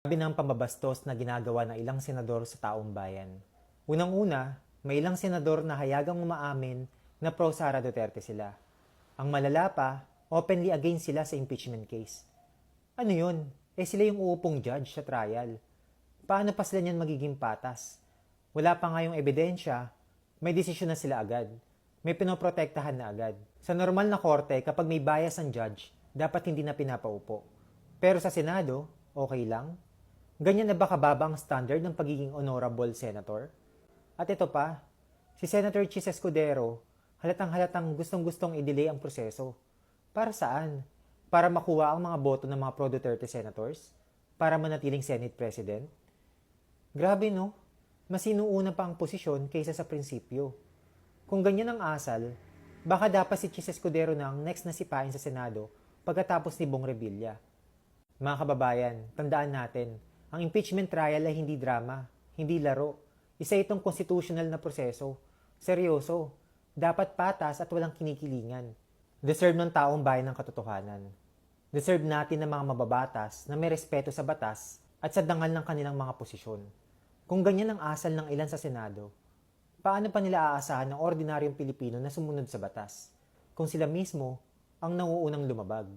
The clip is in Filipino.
Sabi ng pambabastos na ginagawa ng ilang senador sa taong bayan. Unang-una, may ilang senador na hayagang umaamin na pro Sara Duterte sila. Ang malala pa, openly against sila sa impeachment case. Ano yun? Eh sila yung uupong judge sa trial. Paano pa sila niyan magiging patas? Wala pa nga yung ebidensya, may desisyon na sila agad. May pinoprotektahan na agad. Sa normal na korte, kapag may bias ang judge, dapat hindi na pinapaupo. Pero sa Senado, okay lang. Ganyan na ba kababa ang standard ng pagiging honorable senator? At ito pa, si Senator Chis Escudero, halatang halatang gustong gustong i-delay ang proseso. Para saan? Para makuha ang mga boto ng mga pro-Duterte senators? Para manatiling Senate President? Grabe no? Mas inuuna pa ang posisyon kaysa sa prinsipyo. Kung ganyan ang asal, baka dapat si Chis Escudero na ang next na sipain sa Senado pagkatapos ni Bong Revilla. Mga kababayan, tandaan natin, ang impeachment trial ay hindi drama, hindi laro. Isa itong constitutional na proseso. Seryoso. Dapat patas at walang kinikilingan. Deserve ng taong bayan ng katotohanan. Deserve natin ng mga mababatas na may respeto sa batas at sa dangal ng kanilang mga posisyon. Kung ganyan ang asal ng ilan sa Senado, paano pa nila aasahan ng ordinaryong Pilipino na sumunod sa batas? Kung sila mismo ang nauunang lumabag.